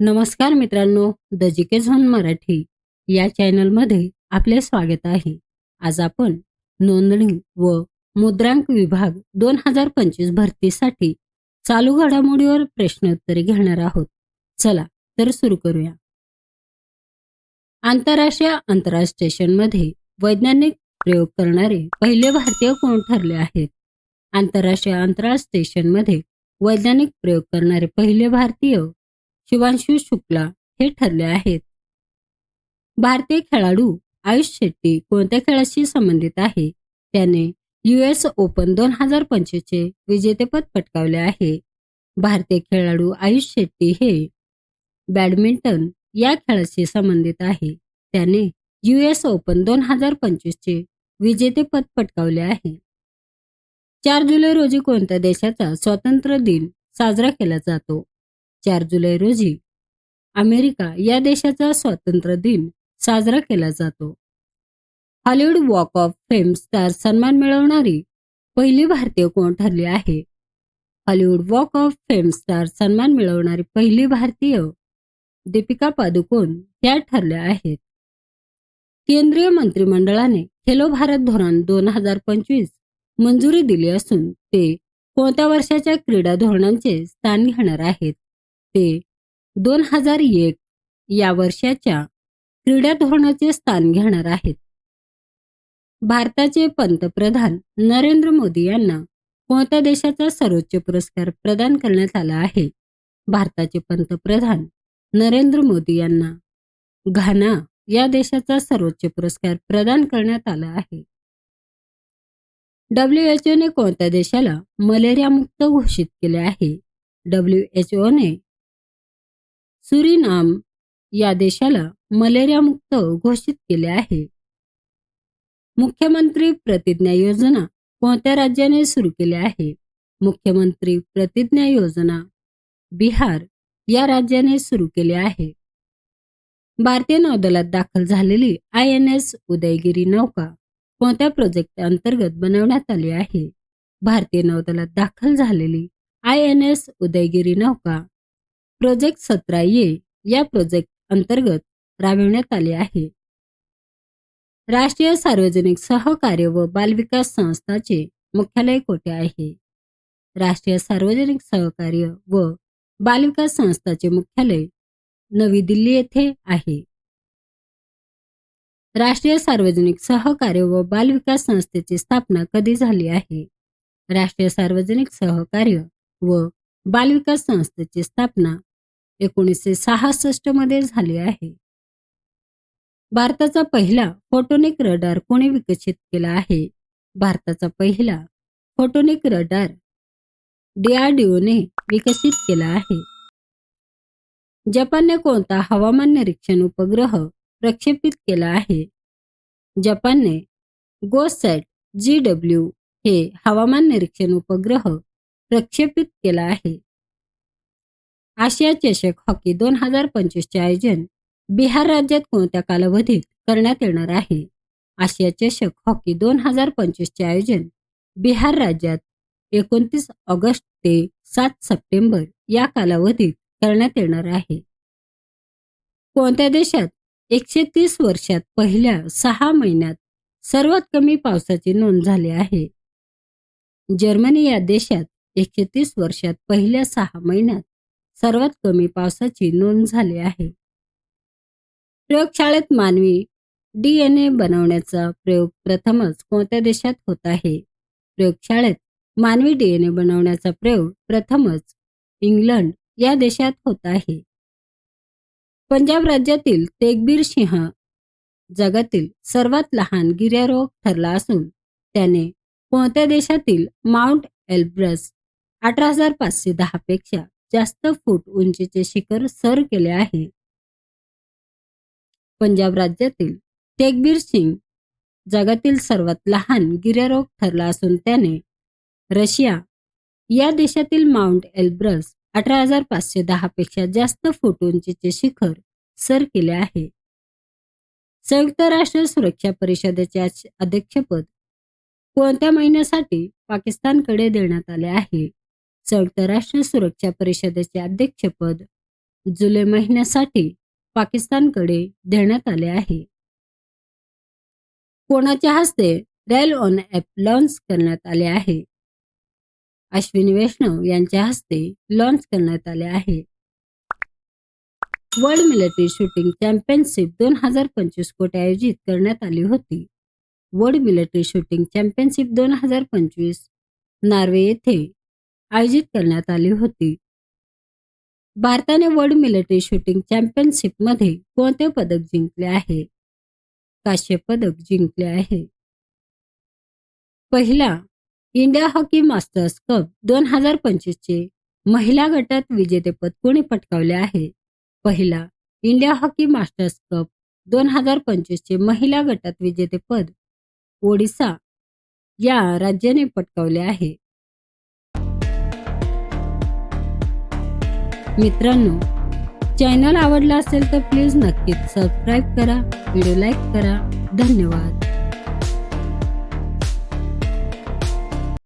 नमस्कार मित्रांनो द जिके झोन मराठी या चॅनलमध्ये आपले स्वागत आहे. आज आपण नोंदणी व मुद्रांक विभाग दोन हजार पंचवीस भरतीसाठी चालू घडामोडीवर प्रश्नोत्तरे घेणार आहोत. चला तर सुरू करूया. आंतरराष्ट्रीय अंतराळ स्टेशनमध्ये वैज्ञानिक प्रयोग करणारे पहिले भारतीय कोण ठरले आहेत? आंतरराष्ट्रीय अंतराळ स्टेशनमध्ये वैज्ञानिक प्रयोग करणारे पहिले भारतीय शिवांशी शुक्ला हे ठरले आहेत. भारतीय खेळाडू आयुष शेट्टी कोणत्या खेळाशी संबंधित आहे? त्याने युएस ओपन दोन हजार पंचवीसचे विजेतेपद पटकावले आहे. भारतीय खेळाडू आयुष शेट्टी हे बॅडमिंटन या खेळाशी संबंधित आहे. त्याने युएस ओपन दोन हजार पंचवीसचे विजेतेपद पटकावले आहे. चार जुलै रोजी कोणत्या देशाचा स्वातंत्र्य दिन साजरा केला जातो? चार जुलै रोजी अमेरिका या देशाचा स्वातंत्र्य दिन साजरा केला जातो. Hollywood walk of fame star सन्मान मिळवणारी पहिली भारतीय कोण ठरली आहे? Hollywood walk of fame star सन्मान मिळवणारी पहिली भारतीय दीपिका पादुकोण त्या ठरल्या आहेत. केंद्रीय मंत्रिमंडळाने खेलो भारत धोरण दोन हजार पंचवीस मंजुरी दिली असून ते कोणत्या वर्षाच्या क्रीडा धोरणांचे स्थान घेणार आहेत? ते दोन हजार एक या वर्षाच्या क्रीडा धोरणाचे स्थान घेणार आहेत. भारताचे पंतप्रधान नरेंद्र मोदी यांना कोणत्या देशाचा सर्वोच्च पुरस्कार प्रदान करण्यात आला आहे? भारताचे पंतप्रधान नरेंद्र मोदी यांना घाना या देशाचा सर्वोच्च पुरस्कार प्रदान करण्यात आला आहे. डब्ल्यू एच ओने कोणत्या देशाला मलेरिया मुक्त घोषित केले आहे? डब्ल्यू एच ओने सुरीनाम या देशाला मलेरिया मुक्त घोषित केले आहे. मुख्यमंत्री प्रतिज्ञा योजना कोणत्या राज्याने सुरू केली आहे? मुख्यमंत्री प्रतिज्ञा योजना बिहार या राज्याने सुरू केली आहे. भारतीय नौदलात दाखल झालेली आय एन एस उदयगिरी नौका कोणत्या प्रोजेक्ट अंतर्गत बनवण्यात आली आहे? भारतीय नौदलात दाखल झालेली आय एन एस उदयगिरी नौका प्रोजेक्ट सतरा ये या प्रोजेक्ट अंतर्गत राबविण्यात आले आहे. राष्ट्रीय सार्वजनिक सहकार्य व बालविकास संस्थाचे मुख्यालय कोठे आहे? राष्ट्रीय सार्वजनिक सहकार्य व बालविकास संस्थाचे मुख्यालय नवी दिल्ली येथे आहे. राष्ट्रीय सार्वजनिक सहकार्य व बालविकास संस्थेची स्थापना कधी झाली आहे? राष्ट्रीय सार्वजनिक सहकार्य व बालविकास संस्थेची स्थापना एकोणीसशे सहासष्टमध्ये झाली आहे. भारताचा पहिला फोटोनिक रडार कोणी विकसित केला आहे? भारताचा पहिला फोटोनिक रडार डीआरडीओने विकसित केला आहे. जपानने कोणता हवामान निरीक्षण उपग्रह प्रक्षेपित केला आहे? जपानने गोसॅट जी डब्ल्यू हे हवामान निरीक्षण उपग्रह प्रक्षेपित केला आहे. आशिया चषक हॉकी दोन हजार पंचवीसचे आयोजन बिहार राज्यात कोणत्या कालावधीत करण्यात येणार आहे? आशिया चषक हॉकी दोन हजार पंचवीसचे आयोजन बिहार राज्यात एकोणतीस ऑगस्ट ते सात सप्टेंबर या कालावधीत करण्यात येणार आहे. कोणत्या देशात एकशे तीस वर्षात पहिल्या सहा महिन्यात सर्वात कमी पावसाची नोंद झाली आहे? जर्मनी या देशात एकशे तीस वर्षात पहिल्या सहा महिन्यात सर्वात कमी पावसाची नोंद झाली आहे. प्रयोगशाळेत मानवी डीएनए बनवण्याचा प्रयोग प्रथमच कोणत्या देशात होत आहे? प्रयोगशाळेत मानवी डीएनए बनवण्याचा प्रयोग प्रथमच इंग्लंड या देशात होत आहे. पंजाब राज्यातील तेगबीर सिंह जगातील सर्वात लहान गिर्यारोहक ठरला असून त्याने कोणत्या देशातील माउंट एल्ब्रस अठरा हजार पाचशे दहा पेक्षा जास्त फूट उंचीचे शिखर सर केले आहे. पंजाब राज्यातील तेगबीर सिंग जगातील सर्वात लहान गिर्यारोग ठरला असून त्याने रशिया या देशातील माउंट एल्ब्रस अठरा हजार पाचशे दहा पेक्षा जास्त फूट उंचीचे शिखर सर केले आहे. संयुक्त राष्ट्र सुरक्षा परिषदेचे अध्यक्षपद कोणत्या महिन्यासाठी पाकिस्तानकडे देण्यात आले आहे? संयुक्त राष्ट्र सुरक्षा परिषदेचे अध्यक्षपद जुलै महिन्यासाठी पाकिस्तानकडे देण्यात आले आहे. कोणाच्या हस्ते रेल ऑन ॲप लॉन्च करण्यात आले आहे? अश्विनी वैष्णव यांच्या हस्ते लॉन्च करण्यात आले आहे. वर्ल्ड मिलिटरी शूटिंग चॅम्पियनशिप दोन हजार पंचवीस कोटी आयोजित करण्यात आली होती. वर्ल्ड मिलिटरी शूटिंग चॅम्पियनशिप दोन हजार पंचवीस नॉर्वे येथे आयोजित करण्यात आली होती. भारताने वर्ल्ड मिलिटरी शूटिंग चॅम्पियनशिपमध्ये कोणते पदक जिंकले आहे? काश्य पदक जिंकले आहे. पहिला इंडिया हॉकी मास्टर्स कप दोन हजार पंचवीसचे महिला गटात विजेतेपद कोणी पटकावले आहे? पहिला इंडिया हॉकी मास्टर्स कप दोन हजार पंचवीसचे महिला गटात विजेतेपद ओडिसा या राज्याने पटकावले आहे. मित्रांनो चॅनल आवडला असेल तर प्लीज नक्कीच सबस्क्राईब करा व्हिडिओ लाईक करा. धन्यवाद.